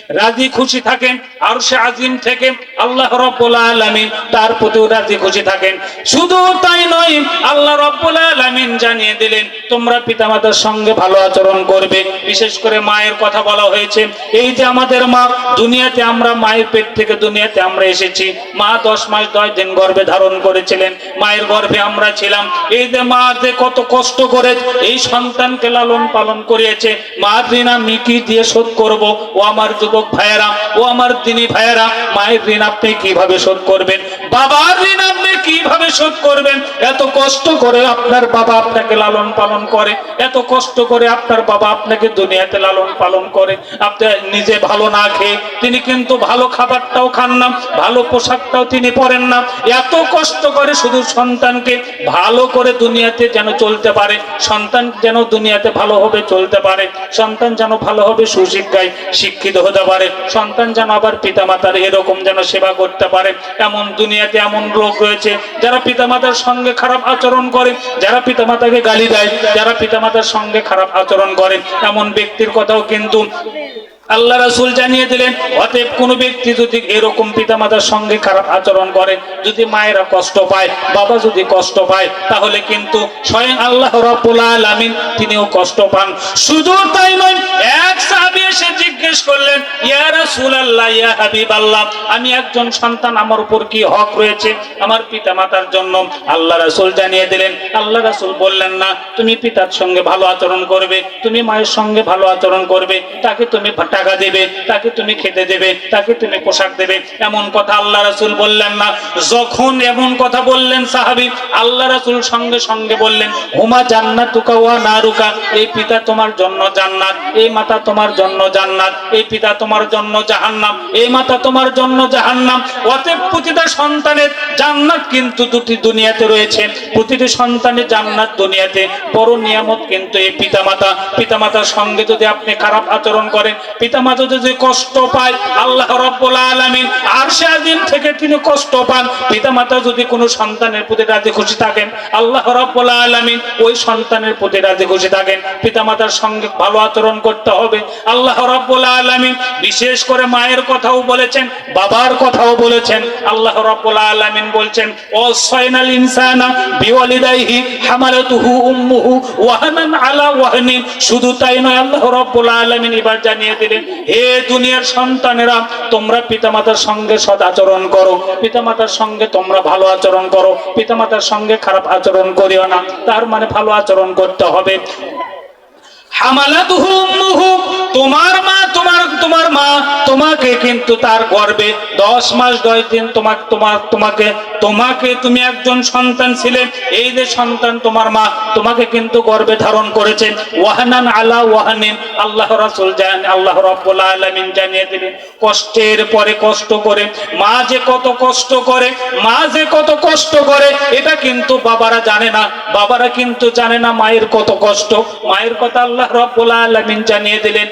রাজি খুশি থাকেন আর সে আজিম থেকে আল্লাহ রব্বুল আলামিন তার প্রতিও রাজি খুশি থাকেন। শুধু তাই নয়, আল্লাহ রব্বুল আলামিন জানিয়ে দিলেন, তোমরা পিতামাতার সঙ্গে ভালো আচরণ করবে। বিশেষ করে মায়ের কথা বলা হয়েছে, এই যে আমাদের মা, দুনিয়াতে আমরা মায়ের পেট থেকে দুনিয়াতে আমরা এসেছি। মা দশ মাস দশ দিন গর্ভে ধারণ করেছিলেন, মায়ের গর্ভে আমরা ছিলাম। এই যে মা যে কত কষ্ট করে এই সন্তানকে লালন পালন করিয়েছে, মা ঋণ আমি কি দিয়ে শোধ করব, ও আমার যুবক ভাইয়েরা ও আমার দিনী ভাইয়েরা, মায়ের ঋণ আপনি কীভাবে শোধ করবেন? বাবার ঋণ আপনি কীভাবে শোধ করবেন? এত কষ্ট করে আপনার বাবা আপনাকে লালন পালন করে, এত কষ্ট করে আপনার বাবা আপনাকে দুনিয়াতে লালন পালন করে। আপনি নিজে ভালো না খেয়ে, তিনি কিন্তু ভালো খাবারটাও খান না, ভালো পোশাকটাও তিনি পরেন না। এত কষ্ট করে শুধু সন্তানকে ভালো করে দুনিয়াতে যেন চলতে পারে, সন্তান যেন দুনিয়াতে ভালোভাবে চলতে পারে, সন্তান যেন ভালোভাবে সুশিক্ষায় শিক্ষিত হতে পারে, সন্তান যেন আবার পিতা মাতার এরকম যেন সেবা করতে পারে। এমন দুনিয়াতে এমন লোক রয়েছে, যারা পিতামাতার সঙ্গে খারাপ আচরণ করে, যারা পিতামাতাকে গালি দেয়, যারা পিতামাতার সঙ্গে খারাপ আচরণ করে। এমন ব্যক্তির কথাও কিন্তু আল্লাহ রাসূল জানিয়ে দিলেন, অতএব কোন ব্যক্তি যদি এরকম পিতামাতার সঙ্গে খারাপ আচরণ করে, যদি মায়েরা কষ্ট পায়, বাবা যদি কষ্ট পায়, তাহলে কিন্তু স্বয়ং আল্লাহ রাব্বুল আলামিন তিনিও কষ্ট পান। শুধু তাই নয়, এক সাহাবী এসে জিজ্ঞেস করলেন, ইয়া রাসূলুল্লাহ, ইয়া হাবিবাল্লাহ, আমি একজন সন্তান, আমার উপর কি হক রয়েছে আমার পিতামাতার জন্য? আল্লাহ রাসূল জানিয়ে দিলেন, আল্লাহ রাসূল বললেন না, তুমি পিতার সঙ্গে ভালো আচরণ করবে, তুমি মায়ের সঙ্গে ভালো আচরণ করবে, তাকে তুমি টাকা দেবে, তাকে তুমি খেতে দেবে, তাকে তুমি পোশাক দেবে। এমন কথা আল্লাহ রাসূল বললেন না। যখন এমন কথা বললেন সাহাবী, আল্লাহ রাসূল সঙ্গে সঙ্গে বললেন, হুমা জান্নাতুকা ওয়া নারুকা, এই পিতা তোমার জন্য জান্নাত, এই মাতা তোমার জন্য জান্নাত, এই পিতা তোমার জন্য জাহান্নাম, এই মাতা তোমার জন্য জাহান্নাম। অতএব প্রতিটা সন্তানের জান্নাত কিন্তু দুটি দুনিয়াতে রয়েছে। প্রতিটি সন্তানের জান্নাত দুনিয়াতে। বড় নিয়ামত কিন্তু এই পিতামাতা। পিতামাতার সঙ্গে যদি আপনি খারাপ আচরণ করেন পিতামাতা যদি কষ্ট পায়, আল্লাহ রব্বুল আলামিন আরশে আজিম থেকে তিনি কষ্ট পান। পিতা মাতা যদি কোনো সন্তানের প্রতি রাজি খুশি থাকেন, আল্লাহ রব্বুল আলামিন ওই সন্তানের প্রতি রাজি খুশি থাকেন। পিতা মাতার সঙ্গে ভালো আচরণ করতে হবে। আল্লাহ রব্বুল আলামিন বিশেষ করে মায়ের কথাও বলেছেন, বাবার কথাও বলেছেন। আল্লাহ রব্বুল আলামিন বলছেন ও সয়নাল ইনসানা বিওয়ালিদাইহি হামালাতুহু উম্মুহু ওয়াহানান আলা ওয়াহনিন। শুধু তাই নয়, আল্লাহ রব্বুল আলামিন এবার জানিয়ে দিলেন হে দুনিয়ার সন্তানেরা, তোমরা পিতামাতার সঙ্গে সদ আচরণ করো। পিতামাতার সঙ্গে তোমরা ভালো আচরণ করো। পিতামাতার সঙ্গে খারাপ আচরণ করিও না। তার মানে ভালো আচরণ করতে হবে। হামালাতুহু উম্মুহু তোমার মা, তোমার তোমার মা, তোমাকে কিন্তু তার গর্বে দশ মাস দশ দিন তোমাকে, তোমার, তোমাকে তোমাকে তুমি একজন সন্তান ছিলে। এই যে সন্তান তোমার মা, তোমাকে কিন্তু গর্বে ধারণ করেছে। ওয়াহানান আলা ওয়াহানিন, আল্লাহ রাসূল জান, আল্লাহ রাব্বুল আলামিন জানিয়ে দিলেন, কষ্টের পরে কষ্ট করে, মা যে কত কষ্ট করে, মা যে কত কষ্ট করে, এটা কিন্তু বাবারা জানে না। বাবারা কিন্তু জানে না মায়ের কত কষ্ট। মায়ের কথা আল্লাহ রাব্বুল আলামিন জানিয়ে দিলেন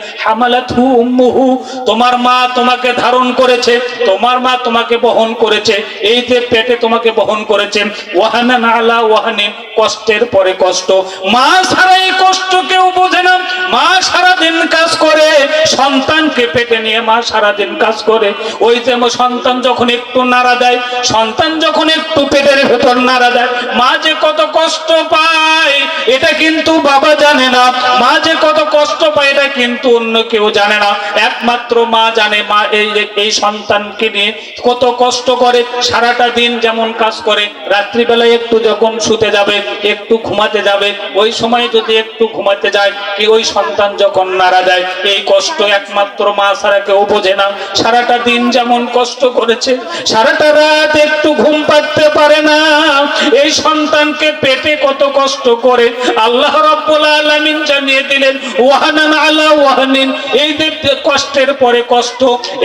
তোমার মা তোমাকে ধারণ করেছে, তোমার মা তোমাকে বহন করেছে, এই যে পেটে তোমাকে বহন করেছে ওয়াহানা আলা ওয়াহানিন কষ্টের পরে কষ্ট। মা ছাড়া এই কষ্ট কেউ বোঝে না। মা সারা দিন কাজ করে, সন্তানকে পেটে নিয়ে মা সারা দিন কাজ করে। ওই যে সন্তান যখন একটু নাড়া দেয়, সন্তান যখন একটু পেটের ভেতর নাড়া দেয়, মা যে কত কষ্ট পায়, এটা কিন্তু বাবা জানে না। মা যে কত কষ্ট পায়, এটা কিন্তু অন্য কেউ জানে না। একমাত্র মা জানে, মা এই এই সন্তানকে নিয়ে কত কষ্ট করে, সারাটা দিন যেমন কাজ করে, রাত্রিবেলায় একটু যখন শুতে যাবে একটু ঘুমাতে যাবে। ওই সময় যদি একটু ঘুমাতে যায়, কি ওই সন্তান যখন নাড়া দেয় এই কষ্ট একমাত্র মা ছাড়া কেউ বোঝে না। সারাটা দিন যেমন কষ্ট করেছে, সারাটা রাত একটু ঘুম পাড়তে পারে না। এই সন্তানকে পেটে কত কষ্ট করে আল্লাহ রাব্বুল আলামিন জানিয়ে দিলেন, ওয়াহানান আলা ওয়াহানিন। এই কষ্টের পরে কষ্ট,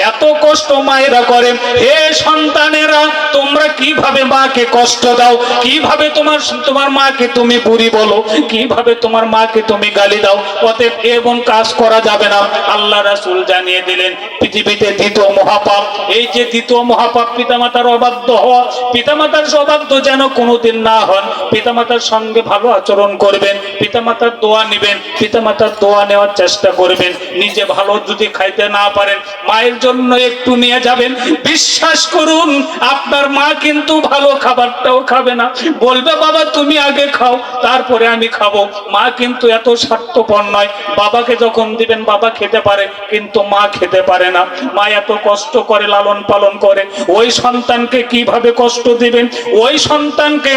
এত কষ্ট মায়েরা করে। হে সন্তানেরা, তোমরা কীভাবে মাকে কষ্ট দাও? কীভাবে তোমার তোমার মাকে তুমি বুড়ি বলো। কীভাবে তোমার মাকে তুমি গালি দাও? অতএব এবং কাজ করা যাবে না। আল্লাহ রাসূল জানিয়ে দিলেন, পৃথিবীতে দ্বিতীয় মহাপাপ। এই যে দ্বিতীয় মহাপাপ পিতামাতার অবাধ্য হওয়া, পিতামাতার অবাধ্য যেন কোনোদিন না হন, পিতামাতার সঙ্গে ভালো আচরণ করবেন, পিতামাতার দোয়া নেবেন, পিতামাতার দোয়া নেওয়ার চেষ্টা করবেন। নিজে ভালো যদি খাইতে না পারেন, মায়ের জন্য একটু নিয়ে যাবেন। বিশ্বাস করুন, আপনার মা কিন্তু ভালো খাবারটাও খাবে না। বলবে, বাবা, তুমি আগে খাও, তারপরে আমি খাব। মা কিন্তু এত স্বার্থপর নয়। বাবাকে যখন দিবেন, বাবা খেতে পারে, কিন্তু মা খেতে পারে না। মা এত কষ্ট করে লালন পালন করে। ওই সন্তানকে কীভাবে কষ্ট দিবেন? ওই সন্তানকে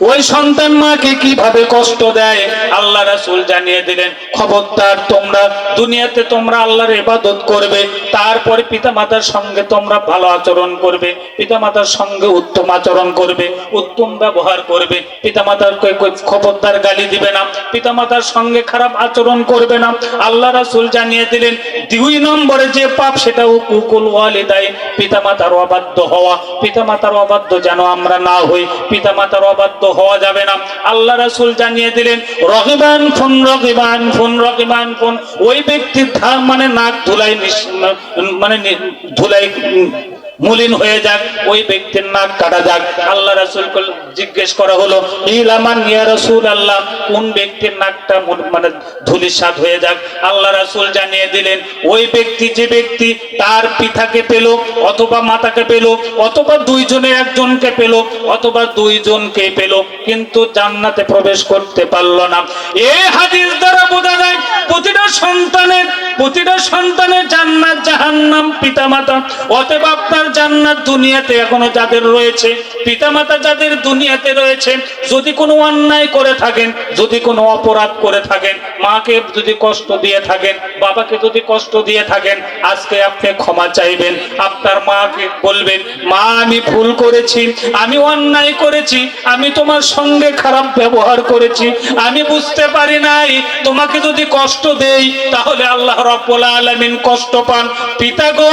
ওই সন্তান মাকে কীভাবে কষ্ট দেয়? আল্লাহ রাসূল জানিয়ে দিলেন, খবরদার, তোমরা দুনিয়াতে তোমরা আল্লাহর ইবাদত করবে, তারপরে পিতামাতার সঙ্গে তোমরা ভালো আচরণ করবে, পিতামাতার সঙ্গে উত্তম আচরণ করবে, উত্তম ব্যবহার করবে, পিতামাতার কে- কে- খবরদার গালি দিবে না, পিতামাতার সঙ্গে খারাপ আচরণ করবে না। আল্লাহ রাসুল জানিয়ে দিলেন, দুই নম্বরে যে পাপ, সেটা উকুল ওয়ালিদাই, পিতামাতার অবাধ্য হওয়া, পিতামাতার অবাধ্য যেন আমরা না হই, পিতামাতার অবাধ্য হওয়া যাবে না। আল্লাহ রাসুল জানিয়ে দিলেন রহিবান ফোন রহিবান ফোন রহিবান ফোন ওই ব্যক্তির ধার মানে নাক ধুলাই মানে ধুলাই মলিন হয়ে যাক, ওই ব্যক্তির নাক কাটা যাক। আল্লাহ রাসূল জিজ্ঞেস করা হলো ইলামান ইয়া রাসূল আল্লাহ কোন ব্যক্তির নাকটা মন- ধুলিসাৎ হয়ে যাক? আল্লাহ রাসূল জানিয়ে দিলেন, ওই ব্যক্তি যে ব্যক্তি তার পিতাকে পেল, অথবা মাতাকে পেল, অথবা দুইজনে একজনকে পেল, অথবা দুইজনকে পেল, কিন্তু জান্নাতে প্রবেশ করতে পারল না। এই হাদিস দ্বারা বোঝা যায়, প্রতিটা সন্তানের প্রতিটা সন্তানের জান্নাত জাহান্নাম পিতামাতা, অতএব আপনার জান্নাত দুনিয়াতে এখনও যাদের রয়েছে, পিতামাতা যাদের দুনিয়াতে রয়েছে, যদি কোনো অন্যায় করে থাকেন, যদি কোনো অপরাধ করে থাকেন, মাকে যদি কষ্ট দিয়ে থাকেন, বাবাকে যদি কষ্ট দিয়ে থাকেন, আজকে আপনি ক্ষমা চাইবেন। আপনার মাকে বলবেন, মা, আমি ভুল করেছি, আমি অন্যায় করেছি, আমি তোমার সঙ্গে খারাপ ব্যবহার করেছি, আমি বুঝতে পারি নাই, তোমাকে যদি কষ্ট দেই, তাহলে আল্লাহ রব্বুল আলামিন কষ্ট পান। পিতা গো,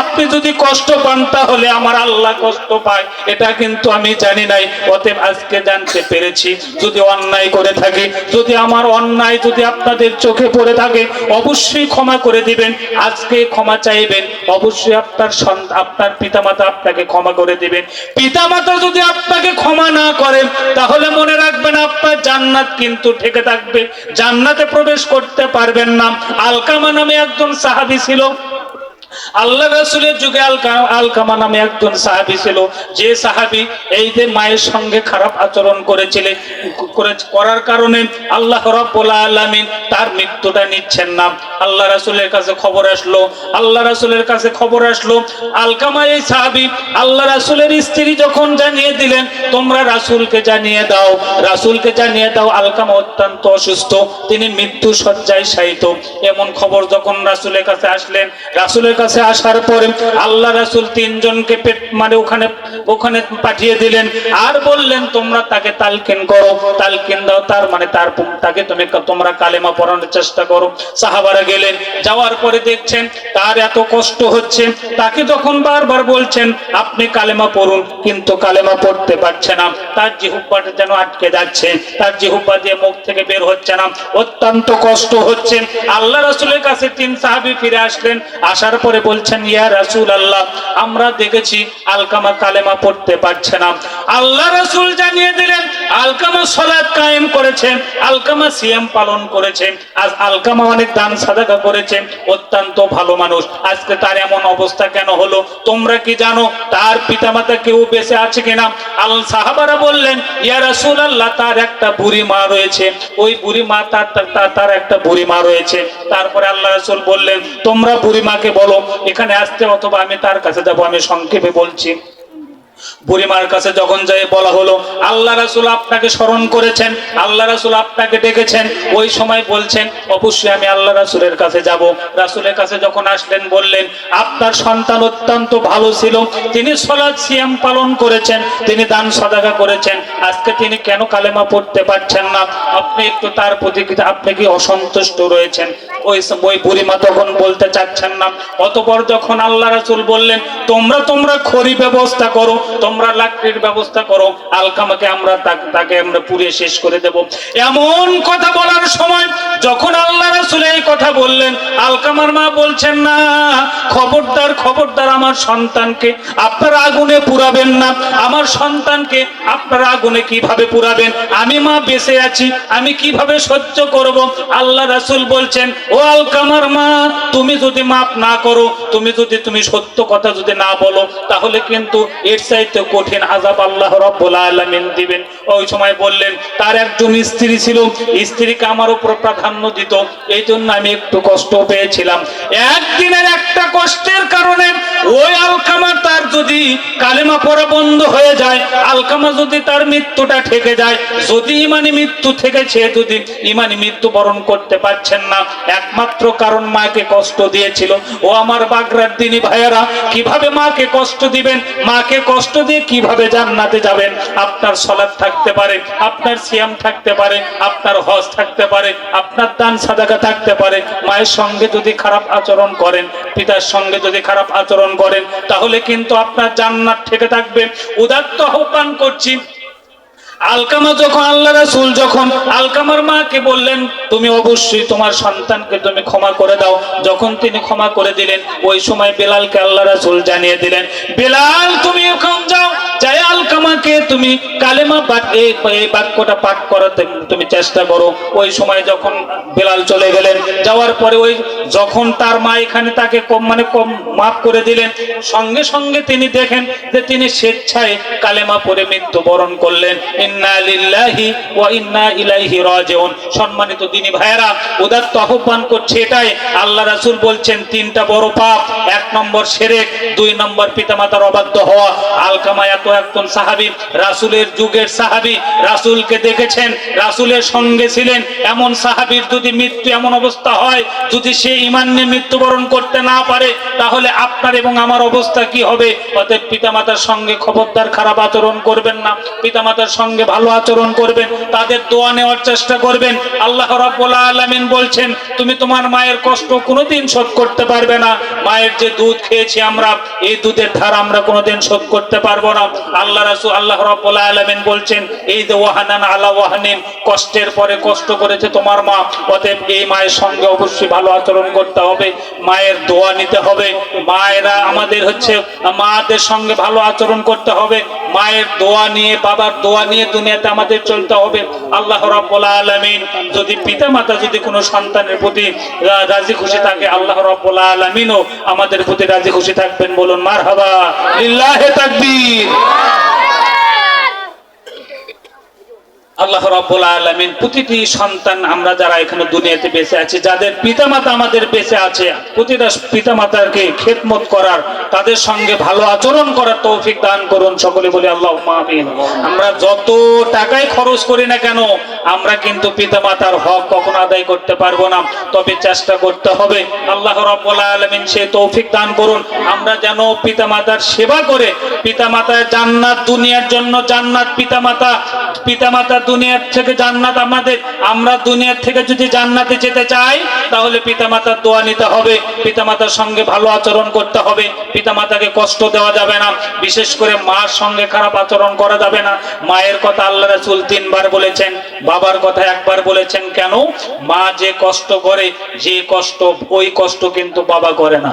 আপনি যদি কষ্ট পান তাহলে আমার আল্লাহ কষ্ট পায়। এটা কিন্তু আমি জানি নাই, অতএব আজকে জানতে পেরেছি। যদি অন্যায় করে থাকি, যদি আমার অন্যায় যদি আপনাদের চোখে পড়ে থাকে, অবশ্যই ক্ষমা করে দিবেন। আজকে ক্ষমা চাইবেন, অবশ্যই আপনার আপনার পিতামাতা আপনাকে ক্ষমা করে দিবেন। পিতামাতা যদি আপনাকে ক্ষমা না করেন, তাহলে মনে রাখবেন আপনার জান্নাত কিন্তু ঠেকে থাকবে। জান্নাতে প্রবেশ করতে পারবেন না। আলকামা নামে একজন সাহাবী ছিল। আল্লাহ রাসুলের যুগে আল আলকামা নামে একজন সাহাবী ছিল। যে সাহাবী এই যে মায়ের সঙ্গে খারাপ আচরণ করেছিলেন করে- করার কারণে আল্লাহ রাব্বুল আলামিন তার মৃত্যুটা নিচ্ছেন না। আল্লাহ রাসূলের কাছে খবর আসলো, আল্লাহ রাসূলের কাছে খবর আসলো, আলকামা এই সাহাবী আল্লাহ রাসূলের স্ত্রী যখন জানিয়ে দিলেন, তোমরা রাসূলকে জানিয়ে দাও, রাসূলকে জানিয়ে দাও, আলকামা অত্যন্ত অসুস্থ, তিনি মৃত্যু শয্যায় শায়িত। এমন খবর যখন রাসূলের কাছে আসলেন, রাসূলের কাছে আসার পরে আল্লাহ রাসূল তিনজনকে পেট মানে ওখানে ওখানে পাঠিয়ে দিলেন, আর বললেন, তোমরা তাকে তালকিন করো তালকিন দাও তার মানে তার তাকে তুমি তোমরা কালেমা পড়ানোর চেষ্টা করো। সাহাবারা গেলেন, যাওয়ার পরে দেখছেন তার এত কষ্ট হচ্ছে। তাকে যখন বারবার বলছেন, আপনি কালেমা পড়ুন, কিন্তু কালেমা পড়তে পারছে না। তার জিহুব্বাটা যেন আটকে যাচ্ছে। তার জিহুব্বা দিয়ে মুখ থেকে বের হচ্ছে না। অত্যন্ত কষ্ট হচ্ছে। আল্লাহ রাসূলের কাছে তিন সাহাবী ফিরে আসলেন। আসার পরে বলছেন, ইয়া রাসূল আল্লাহ আমরা দেখেছি আলকামা কালেমা পড়তে পারছে না। আল্লাহ রাসূল জানিয়ে দিলেন, আলকামা সালাত কায়েম করেছেন আলকামা সিয়াম পালন করেছেন আজ আলকামা অনেক দান সাদাকা করেছে, অত্যন্ত ভালো মানুষ। আজকে তার এমন অবস্থা কেন হলো? তোমরা কি জানো, তার পিতামাতা কেউ বেঁচে আছে কিনা? আল সাহাবারা বললেন, ইয়া রাসূলুল্লাহ, তার একটা বুড়ি মা রয়েছে। ওই বুড়ি মা তার- তার একটা বুড়ি মা রয়েছে। তারপরে আল্লাহ রাসূল বললেন, তোমরা বুড়ি মাকে বলো, এখানে আসতে অথবা আমি তার কাছে যাব, আমি সংক্ষেপে বলছি। বুড়িমার কাছে যখন যাই বলা হলো, আল্লাহ রাসুল আপনাকে স্মরণ করেছেন, আল্লাহ রাসুল আপনাকে ডেকেছেন, ওই সময় বলছেন, অবশ্যই আমি আল্লাহ রাসুলের কাছে যাব। রাসুলের কাছে যখন আসলেন, বললেন, আপনার সন্তান অত্যন্ত ভালো ছিল, তিনি সলাদ সিয়াম পালন করেছেন, তিনি দান সদাকা করেছেন, আজকে তিনি কেন কালেমা পড়তে পারছেন না? আপনি একটু তার প্রতি আপনি কি অসন্তুষ্ট রয়েছেন? ওই ওই বুড়িমা তখন বলতে চাচ্ছেন না। অতপর যখন আল্লাহ রাসুল বললেন, তোমরা তোমরা খড়ি ব্যবস্থা করো তোমরা লাকড়ির ব্যবস্থা করো আলকামাকে আমরা তাকে আমরা পুড়িয়ে শেষ করে দেব। এমন কথা বলার সময় যখন আল্লাহ রাসূল এই কথা বললেন আলকামার মা বলছেন, না, খবরদার খবরদার আমার সন্তানকে আপনারা আগুনে পুরাবেন না। আমার সন্তানকে আপনারা আগুনে কীভাবে পুরাবেন আমি মা বেঁচে আছি, আমি কীভাবে সহ্য করব? আল্লাহ রাসূল বলছেন, ও আলকামার মা, তুমি যদি মাপ না করো, তুমি যদি, তুমি সত্য কথা যদি না বলো, তাহলে কিন্তু এর চাইতে কঠিন আজাব আল্লাহ রব্বুল আলামিন দিবেন। ওই সময় বললেন, তার একজন স্ত্রী ছিল, স্ত্রীকে আমার উপর প্রাধান্য দিত। এই জন্য আমি একটু কষ্ট পেয়েছিলাম। একদিনের একটা কষ্টের কারণে ওই আলকামা তার যদি কালেমা পড়া বন্ধ হয়ে যায়, আলকামা যদি তার মৃত্যুটা ঠেকে যায়, যদি ইমানি মৃত্যু থেকে সে যদি ইমানি মৃত্যু বরণ করতে পারছেন না, একমাত্র কারণ মাকে কষ্ট দিয়েছিল। ও আমার বাগরার দিনী ভাইয়েরা, কীভাবে মাকে কষ্ট দিবেন? মাকে কষ্ট দিয়ে কীভাবে জান্নাতে যাবেন? আপনার সলাদ থাকতে পারে, আপনার সিয়াম থাকতে পারে, আপনার হজ থাকতে পারে, আপনার দান সাদাকা থাকতে পারে। মায়ের সঙ্গে যদি খারাপ আচরণ করেন, পিতার সঙ্গে যদি খারাপ আচরণ করেন, তাহলে কিন্তু আপনার জান্নাত থেকে থাকবে। উদাত্ত আহ্বান করছি আলকামা যখন আল্লাহ রাসূল যখন আলকামার মাকে বললেন, তুমি অবশ্যই তোমার সন্তানকে তুমি ক্ষমা করে দাও। যখন তিনি ক্ষমা করে দিলেন, ওই সময় বেলালকে আল্লাহ রাসূল জানিয়ে দিলেন, বেলাল, তুমি এখন যাও। যাই আলকামাকে তুমি কালেমা এই বাক্যটা পাঠ করাতে তুমি চেষ্টা করো। ওই সময় যখন বেলাল চলে গেলেন, যাওয়ার পরে ওই যখন তার মা এখানে তাকে কম মানে কম মাফ করে দিলেন, সঙ্গে সঙ্গে তিনি দেখেন যে তিনি স্বেচ্ছায় কালেমা পড়ে মৃত্যুবরণ করলেন। সম্মানিত দিনী ভাইয়েরা, উদাত্ত আহ্বান করছে এটাই। আল্লাহ বলছেন, তিনটা বড় পাপ, এক নম্বর দুই নম্বর পিতামাতার অবাধ্য হওয়া। আলকামা এত একজন যুগের দেখেছেন সঙ্গে ছিলেন। এমন সাহাবীর যদি মৃত্যু এমন অবস্থা হয়, যদি সে ঈমান নিয়ে মৃত্যুবরণ করতে না পারে, তাহলে আপনার এবং আমার অবস্থা কি হবে? অতএব পিতামাতার সঙ্গে খবরদার খারাপ আচরণ করবেন না। পিতামাতার সঙ্গে ভালো আচরণ করবেন, তাদের দোয়া নেওয়ার চেষ্টা করবেন। আল্লাহ রাব্বুল আলামিন বলছেন, তুমি তোমার মায়ের কষ্ট কোনোদিন শোধ করতে পারবে না। মায়ের যে দুধ খেয়েছি আমরা, এই দুধের ধার আমরা কোনোদিন শোধ করতে পারব না। আল্লাহ রাসূল, আল্লাহ রাব্বুল আলামিন বলছেন, এই যে ওয়াহানান আলা ওয়াহানিন, কষ্টের পরে কষ্ট করেছে তোমার মা, অতএব এই মায়ের সঙ্গে অবশ্যই ভালো আচরণ করতে হবে, মায়ের দোয়া নিতে হবে। মায়েরা আমাদের হচ্ছে, মাদের সঙ্গে ভালো আচরণ করতে হবে। মায়ের দোয়া নিয়ে, বাবার দোয়া নিয়ে দুনিয়াতে আমাদের চলতে হবে। আল্লাহ রব্বুল আলামিন যদি পিতা মাতা যদি কোনো সন্তানের প্রতি রাজি খুশি থাকে, আল্লাহ রব্বুল আলামিনও আমাদের প্রতি রাজি খুশি থাকবেন বলুন মার মারহাবা, লিল্লাহি তাকবীর। আল্লাহ রাব্বুল আলামিন প্রতিটি সন্তান আমরা যারা এখানে দুনিয়াতে বেঁচে আছি, যাদের পিতামাতা আমাদের বেঁচে আছে, প্রতিটা পিতামাতাকে খেদমত করার, তাদের সঙ্গে ভালো আচরণ করার তৌফিক দান করুন সকলে বলি আল্লাহ আমিন। আমরা যত টাকাই খরচ করি না কেন, আমরা কিন্তু পিতামাতার হক কখনো আদায় করতে পারব না। তবে চেষ্টা করতে হবে, আল্লাহ রাব্বুল আলামিন সে তৌফিক দান করুন। আমরা যেন পিতামাতার সেবা করে, পিতামাতার জান্নাত, দুনিয়ার জন্য জান্নাত, পিতামাতা পিতামাতা দুনিয়ার থেকে জান্নাত আমাদের। আমরা দুনিয়ার থেকে যদি জান্নাতে যেতে চাই, তাহলে পিতামাতার দোয়া নিতে হবে, পিতামাতার সঙ্গে ভালো আচরণ করতে হবে। পিতামাতাকে কষ্ট দেওয়া যাবে না, বিশেষ করে মার সঙ্গে খারাপ আচরণ করা যাবে না। মায়ের কথা আল্লাহ রাসূল তিনবার বলেছেন, বাবার কথা একবার বলেছেন, কেন? মা যে কষ্ট করে, যে কষ্ট, ওই কষ্ট কিন্তু বাবা করে না।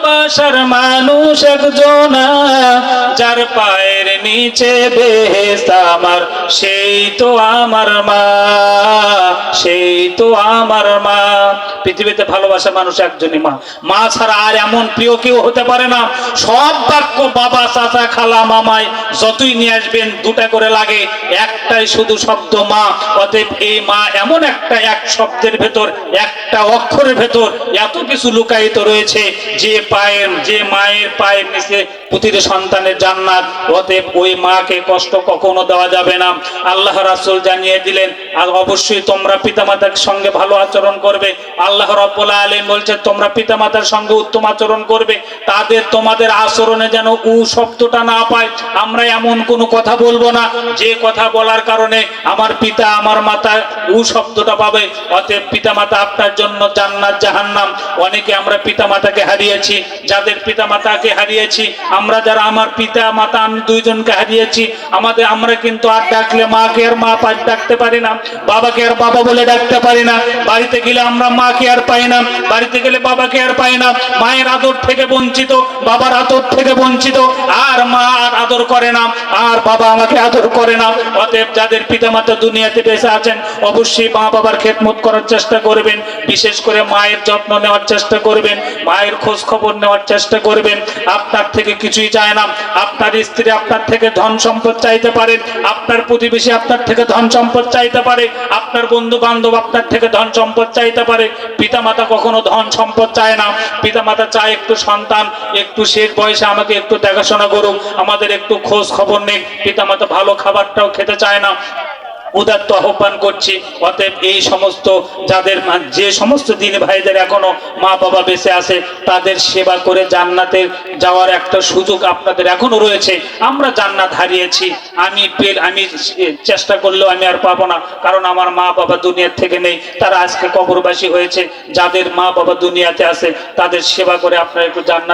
ভালোবাসার মানুষ একজন। যার পায়ের নিচে বেহেস্ত আমার, সেই তো আমার মা, সেই তো আমার মা। পৃথিবীতে ভালোবাসা মানুষ একজনই মা। মা ছাড়া আর এমন প্রিয় কেউ হতে পারে না। সব বাক্য বাবা, চাচা, খালা, মামাই যতই নিয়ে আসবেন, দুটা করে লাগে। একটাই শুধু শব্দ মা। অতএব এই মা এমন একটা এক শব্দের ভেতর, একটা অক্ষরের ভেতর এত কিছু লুকায়িত রয়েছে যে পায়ে মায়ের, যে মায়ের পায়ের নিচে প্রতিটি সন্তানের জান্নাত, অতএব ওই মাকে কষ্ট কখনো দেওয়া যাবে না। আল্লাহ রাসূল জানিয়ে দিলেন, আর অবশ্যই তোমরা পিতামাতার সঙ্গে ভালো আচরণ করবে। আল্লাহ রব্বুল আলামিন বলছে তোমরা পিতামাতার সঙ্গে উত্তম আচরণ করবে। তাদের তোমাদের আচরণে যেন উ শব্দটা না পায়। আমরা এমন কোনো কথা বলব না। যে কথা বলার কারণে আমার পিতা, আমার মাতা উ শব্দটা পাবে। অতএব পিতামাতা আপনার জন্য জান্নাত, জাহান্নাম। অনেকে আমরা পিতামাতাকে হারিয়েছি। যাদের পিতা মাতাকে হারিয়েছি, আমরা যারা আমার পিতা মাতা আমি দুইজনকে হারিয়েছি, আমাদের আমরা কিন্তু আর ডাকলে মাকে আর মা পাশ ডাকতে পারি না, বাবাকে আর বাবা বলে ডাকতে পারি না। বাড়িতে গেলে আমরা মাকে আর পাই না, বাড়িতে গেলে বাবাকে আর পাই না। মায়ের আদর থেকে বঞ্চিত, বাবার আদর থেকে বঞ্চিত, আর মা আর আদর করে না, আর বাবা আমাকে আদর করে না। অতএব যাদের পিতা মাতা দুনিয়াতে বেঁচে আছেন, অবশ্যই মা বাবার খেদমত করার চেষ্টা করবেন, বিশেষ করে মায়ের যত্ন নেওয়ার চেষ্টা করবেন। মায়ের খোঁজ খবর নেওয়ার চেষ্টা করবেন। আপনার থেকে কিছুই চায় না। আপনার স্ত্রী আপনার থেকে ধন সম্পদ চাইতে পারেন আপনার প্রতিবেশী আপনার থেকে ধন সম্পদ চাইতে পারে। আপনার বন্ধু বান্ধব আপনার থেকে ধন সম্পদ চাইতে পারে। পিতামাতা কখনো ধন সম্পদ চায় না। পিতামাতা চায় একটু সন্তান, একটু শেষ বয়সে আমাকে একটু দেখাশোনা করুক। আমাদের একটু খোঁজ খবর নেই পিতামাতা ভালো খাবারটাও খেতে চায় না। উদাত্ত আহ্বান করছি। অতএব এই সমস্ত যাদের যে সমস্ত দিন ভাইদের এখনও মা বাবা বেঁচে আছে, তাদের সেবা করে জান্নাতে যাওয়ার একটা সুযোগ আপনাদের এখনও রয়েছে। আমরা জান্নাত হারিয়েছি। আমি পেল, আমি চেষ্টা করলেও আমি আর পাবো না। কারণ আমার মা বাবা দুনিয়ার থেকে নেই। তারা আজকে কবরবাসী হয়েছে। যাদের মা বাবা দুনিয়াতে আছে, তাদের সেবা করে আপনারা একটু জান্নাত